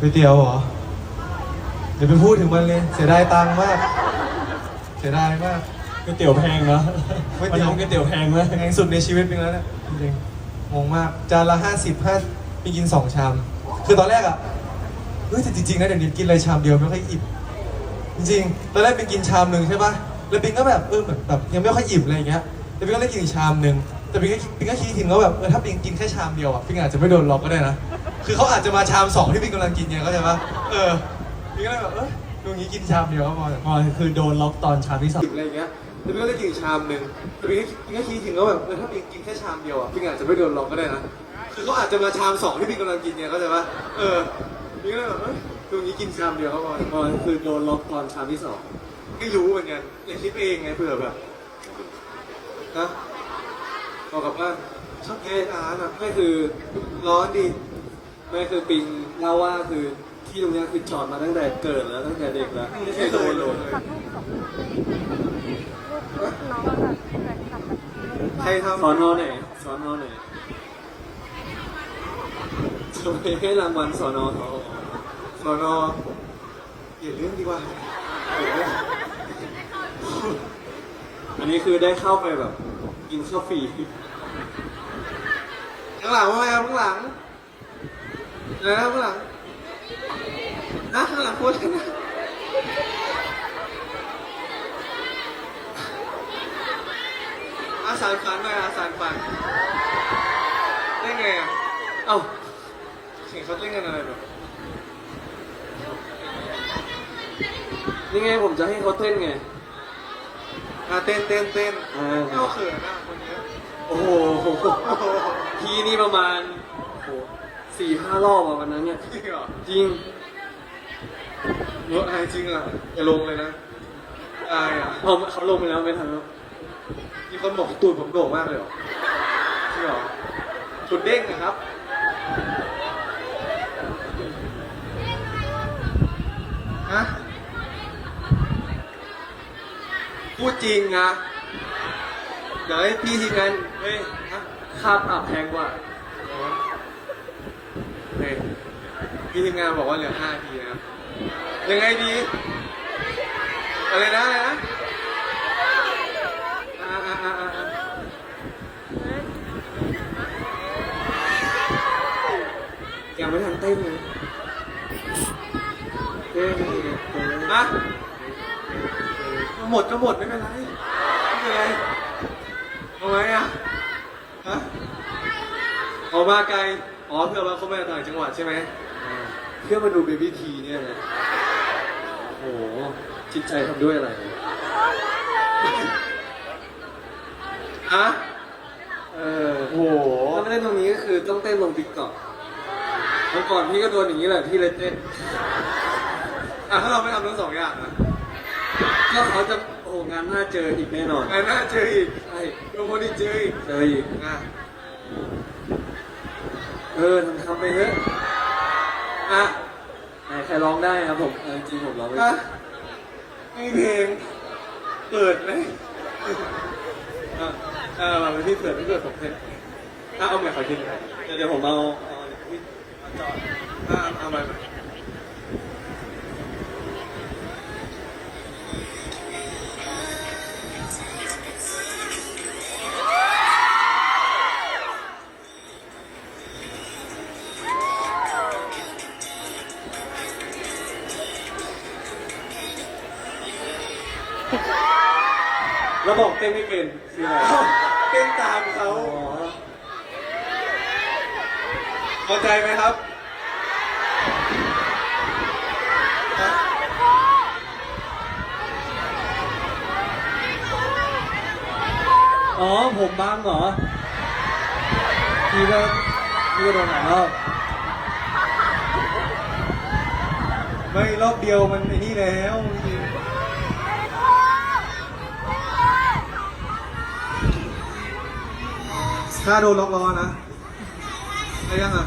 ก๋วยเตี๋ยวเหรอเดี๋ยวไปพูดถึงมันเลย เสียดายตังค์มาก เสียดายมาก ก๋วยเตี๋ยวแพงเนาะก๋วยเตี๋ยววันนั้นก๋วยเตี๋ยวแพงไหมแพงสุดในชีวิตเป็นแล้วเนะจริงๆงงมาก จานละห้าสิบห้าไปกินสองชาม คือตอนแรกอะ เฮ้ยแต่จริงๆนะเดี๋ยวนี้กินอะไรชามเดียวไม่ค่อยอิ่ม จริงๆตอนแรกเป็นกินชามหนึ่งใช่ปะแล้วปิงก็แบบเออเหมือนแบบยังไม่ค่อยอิ่มอะไรอย่างเงี้ยแต่ปิงก็เลยกินอีกชามหนึ่งแต่ปิงก็ปิงก็คิดทีมแล้วแบบเออถ้าปิงกินแค่ชามเดียวอะปิงอาจจะไม่โดนล็อกก็ได้นะ คือเขาอาจจะมาชามสองที่ปิงกำลังกินไงเข้าใจปะเออปิงก็เลยแบบเออตรงนี้กินชามเดียวก็พออ๋อคือโดนล็อกตอนชามที่สองอะไรเงี้ยแต่ปิงก็เลยกินชามหนึ่งแต่ปิงก็ปิงก็คิดทีมแล้วแบบเออถ้าปิงกินแค่ชามเดียวอะปิงอาจจะไม่โดนล็อกก็ได้นะคือเขาอาจจะมาชามสองที่ปิงกำลังกินไงเข้าใจปะเออปิงก็เลยแบบเออตรงนี้กินชามเดียวก็พออ๋อคือโดนล็อกตอนชามที่สองไม่รู้เหมือนกันอย่าคิดเองไงเผื่อแบบนะบอกกลับบ้านชอบแกอาร์ตอะไม่คือร้อนดิ ไม่คือปิงเล่าว่าคือที่ตรงเนี้ยคือจอดมาตั้งแต่เกิดแล้วตั้งแต่เด็กแล้วไม่เคยโดนเลยน้องอะแบบแฟนคลับแบบใครทสอนอไหนสอนอไหนทำไมให้รางวัลสอนอเขาำสอนอเปลี่ยนเรื่องดีกว่าเปลี่ยนเรื่องอันนี้คือได้เข้าไปแบบ กินข้าวฟรีข้างหลังว่าไงครับข้างหลัง อะไรนะข้างหลังนะข้างหลังพูดกันนะอาสารฝันหน่อยอาสารฝันได้ไงอะเอ้าเห็นเขาเล่นกันอะไรแบบนี่ไงผมจะให้เขาเต้นไงอะเต้นเต้นเต้นอ่าเข้าเขินอะคนเนี้ยโอ้โหโอ้โหทีนี่ประมาณโอ้โห สี่ห้ารอบอะวันนั้นเนี่ยจริงเหรอจริงรถอายจริงอะอย่าลงเลยนะอายอะเขาเขาลงไปแล้วไม่ทันแล้วมีคนบอกตูดผมโด่งมากเลยเหรอจริงเหรอจุดเด้งนะครับฮะพูดจริงนะเดี๋ยวให้พี่ทีมงานเฮ้ยฮะค่าปรับแพงกว่า เฮ้ย พี่ทีมงานบอกว่าเหลือห้าทีนะครับยังไงดีอะไรนะอะไรนะอ่าอ่าอ่าอ่ายังไม่ทันเต้นเลยเต้นนะหมดก็หมดไม่เป็นไรไม่เป็นไรทำไมอะฮะออกมาไกล อ๋อเพื่อมาเขามาจากต่างจังหวัดใช่ไหม เพื่อมาดูเบบี้ทีเนี่ยนะโอ้โหจิตใจทำด้วยอะไรฮะเออโอ้โหถ้าไม่เต้นตรงนี้ก็คือต้องเต้นลงติ๊กต็อกเมื่อก่อนพี่ก็โดนอย่างนี้แหละพี่เลยเต้นอะถ้าเราไม่ทำทั้งสองอย่างนะก็เขาจะโอ้งานหน้าเจออีกแน่นอนงานหน้าเจออีกใช่บางคนอีกเจออีกเจออีกอะเออทำทำไปเถอะ อะไหนใครร้องได้ครับผมเออจริงผมร้องไม่อะได้มีเพลงเปิดไหมอะอะมาพี่เปิดพี่เปิดผมเพลงอะเอาใหม่ขอคิดหน่อยเดี๋ยวเดี๋ยวผมเอาเอาอะเอาใหม่ แล้วบอกเต้นไม่เป็นคืออะไร เต้นตามเขาอ๋อพอใจไหมครับ อ๋อ ผมบ้างเหรอพี่ก็พี่ก็โดนหลายรอบไม่รอบเดียวมันไอ้นี่แล้วจริง ถ้าโดนล็อกล้อนะได้ยังอะ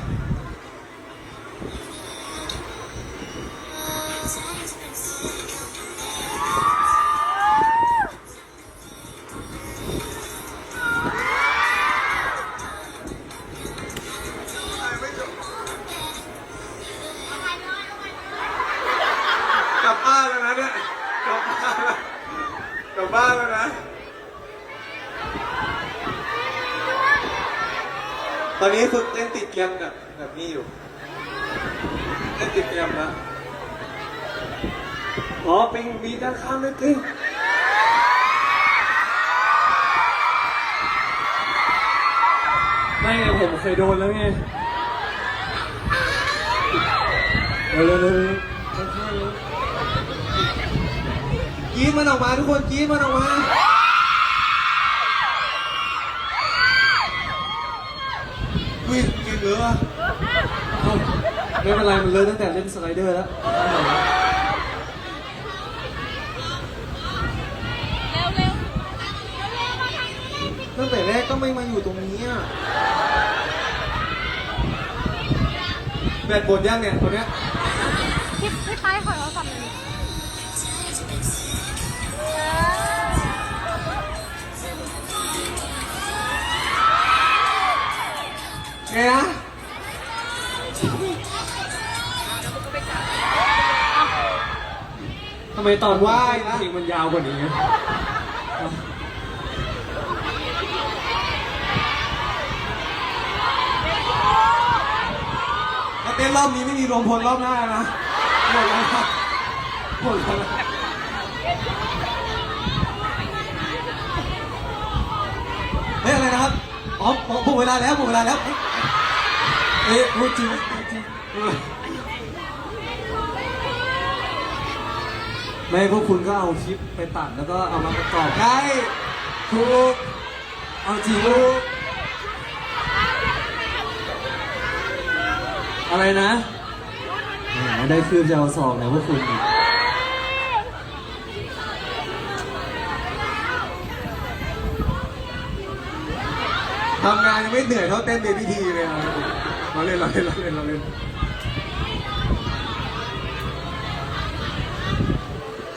เล่นติดแบบแบบนี้อยู่เล่ติดเกมนะอ๋อป็นมีด้านข้างด้วยติงไม่ไงผมเคยโดนแล้วไงเร็วเร็วข้างๆเลยกรีดมันออกมาทุกคนกรีดมันออกมาอุ้ย งเหรอเอ้าไม่เป็นไรมันเลยตั้งแต่เล่นสไลเดอร์แล้วตั้งแต่แรกก็ไม่มาอยู่ตรงนี้อะแบตหมดยังเนี่ยคนเนี้ย พี่พี่ป้ายขอโทรศัพท์หน่อย ไงนะทำไมตอนว่ายเพลงมันยาวกว่านี้ถ้าเต้นรอบนี้ไม่มีรวมพลรอบหน้านะหมดแล้วนะหมดแล้วนะเฮ้ยอะไรนะครับ อ๋อหมดเวลาแล้วหมดเวลาแล้ว เอ๊ะพูดจริงพูดจริงไม่พวกคุณก็เอาคลิปไปตัดแล้วก็เอามาประกอบใช่ถูกเอาจริงอะไรนะแหมได้คืบจะเอาสองแล้วพวกคุณทำงานยังไม่เหนื่อยเท่าเต้นเบบี้ทีเลยนะ เราเล่นเราเล่นเราเล่นเราเล่น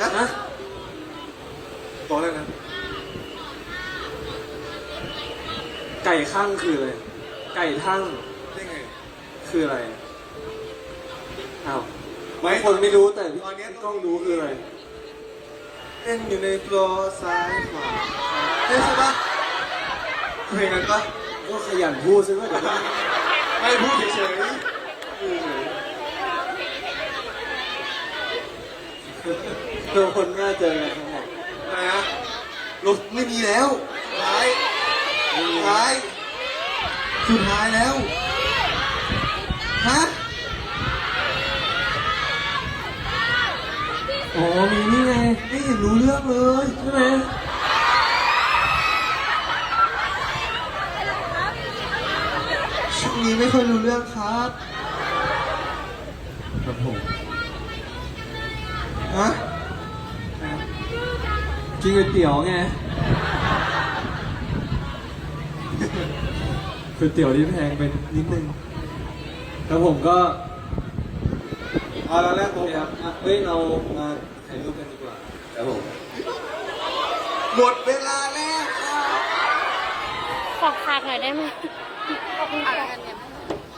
ฮะนะบอกเลยนะไก่ข้างคืออะไร ไก่ทั้งได้ไงคืออะไร อ้าวไม่บางคนไม่รู้แต่ตอนเนี้ยกล้องรู้คืออะไรเต้นอยู่ในฟลอร์ซ้ายขวาเต้นใช่ปะเพลงนั้นปะก็ขยันพูดซิว่าเดี๋ยว ไม่พูดเฉยเจอคนหน้าเจอกันทั้งหมดๆอะไรนะรถไม่มีแล้วท้ายท้ายสุดท้ายแล้ว ฮะ อ๋อมีนี่ไง ไม่เห็นรู้เรื่องเลยใช่ไหม ช่วง นี้ไม่ค่อยรู้เรื่องครับครับผมฮะกินก๋วยเตี๋ยวไงก๋วยเตี๋ยวที่แพงไปนิดนึงแล้วผมก็เอาแล้วแรกโอผมเคครับอะเฮ้ยเรามาถ่ายรูปกันดีกว่าครับผมหมดเวลาแล้วครับ ขอฝากหน่อยได้ไหมขอบคุณค่ะ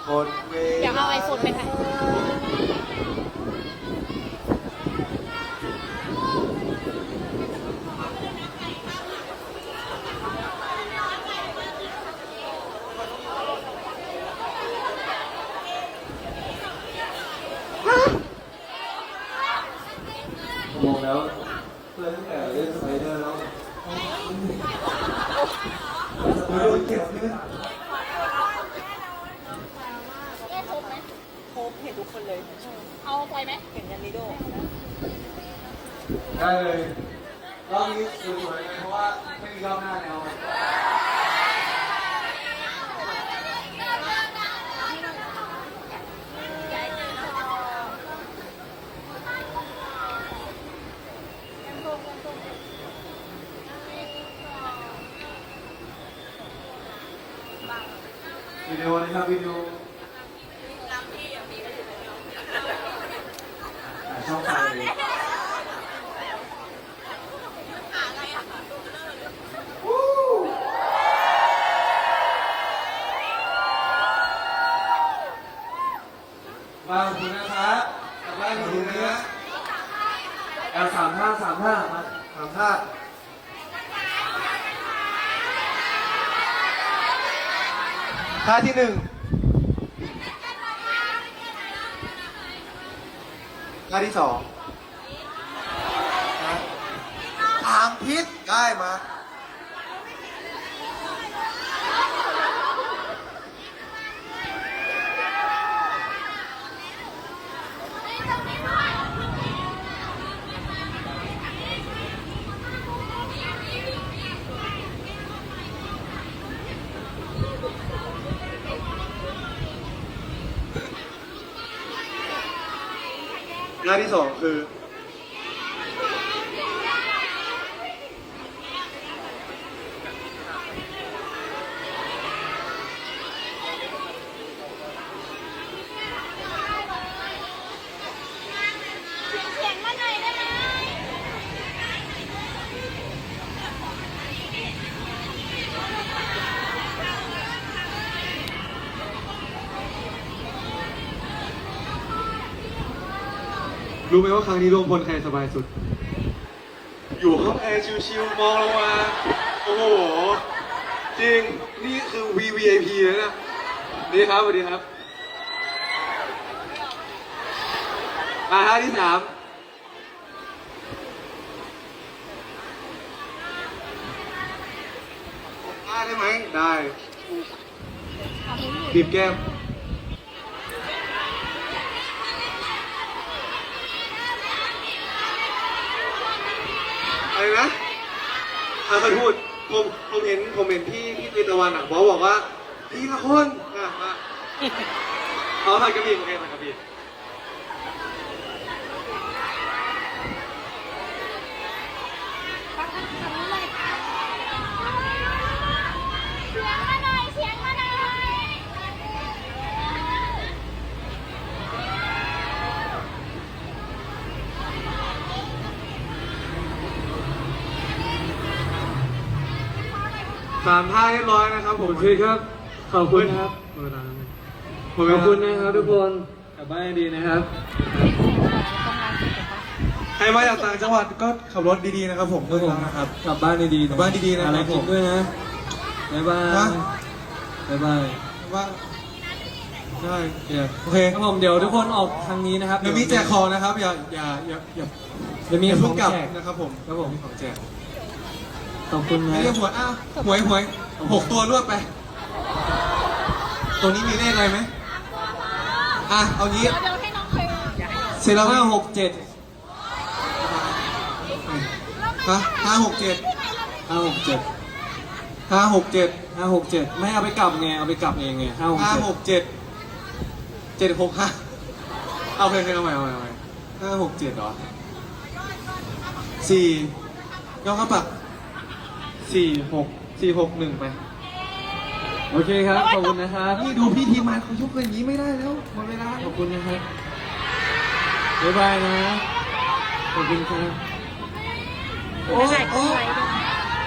หมดเวลา เดี๋ยวเอาไอโฟนไปถ่าย มองแล้วเพื่อนตั้งแต่เล่นสไลเดอร์แล้ว โดนเก็บเลย เอาไปไหมเห็นกันนิโดได้เลยรอบนี้สวยๆเลยเพราะว่าไม่มีรอบหน้าแล้ววิดีโอนะครับวิดีโออะ ช่องไฟเลยบ้านคุณนะครับบ้านคุณนะเอาสามท่าสามท่ามาสามท่าท่าที่หนึ่ง ท่าที่สองทางพิษได้มา ท่าที่สองคือ เสียงมาหน่อยได้ไหม รู้ไหมว่าครั้งนี้รวมพลใครสบายสุด อยู่ห้องแอร์ชิวๆมองลงมาโอ้โห จริง นี่คือ VVIP เลยนะ นี่ครับสวัสดีครับ มาท่าที่สามได้ได้ไหม ได้บีบแก้ม อะไรนะอาคพูดผมผมเห็นผมเห็นพี่พี่ตีตะวันอะบอกบอกว่าพี่ละคนอะมาเอาผัดกระบี่โอเคผัดกะบี่สียงมาหน่อยเสียงมาหน่อย สามท่าเรียบร้อยนะครับผมโอเคครับ ขอบคุณครับเวลาขอบคุณนะครับทุกคนกลับบ้านให้ดีนะครับ ใครมาจากต่างจังหวัดก็ขับรถดีๆนะครับผมเพื่อนนะครับ กลับบ้านดีๆกลับบ้านดีๆนะครับอะไรกินด้วยนะบ๊ายบายฮะ บ๊ายบายว่าได้เดี๋ยวโอเคครับผมเดี๋ยวทุกคนออกทางนี้นะครับเดี๋ยวมีแจกของนะครับ อย่าอย่าอย่าอย่าเดี๋ยวมีอย่าขเพิ่องงกลับแจกนะครับผมครับผมมีของแจก ขอบคุณนะไม่เรียกหวยอ้าวหวยหวยหกตัวรวดไป ตัวนี้มีเลขอะไรไหมอะ เอางี้เดี๋ยวให้น้องเพลงเซราห้าห้าหหกกเจ็ดฮะห้าหกเจ็ดห้าหกเจ็ดห้าหกเจ็ดห้าหกเจ็ดไม่เอาไปกลับไง เอาไปกลับเองไงห้าหกห้าเจ็ดหกเจ็ดเจ็ดหกห้าเอาเพลงเพลงเอาใหม่เอาใหม่เอาใหม่ห้าหกเจ็ดเหรอสี่ยกข้าปัก สี่หกสี่หกหนึ่งไป โอเคครับ ขอบคุณนะครับนี่ดูพี่ทีมงานเขายกกันอย่างนี้ไม่ได้แล้วหมดเวลาขอบคุณนะครับบ๊ายบายนะ ขอบคุณครับโอ้โอ้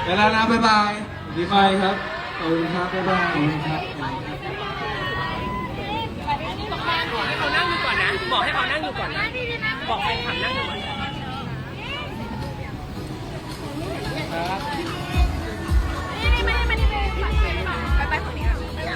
เดี๋ยวแล้วนะบ๊ายบายดีไปครับ ขอบคุณครับบ๊ายบายขอบคุณครับบอกให้เขานั่งอยู่ก่อนนะ บอกให้เขานั่งอยู่ก่อนนะ บอกแฟนคลับนั่งอยู่ก่อนไม่ไ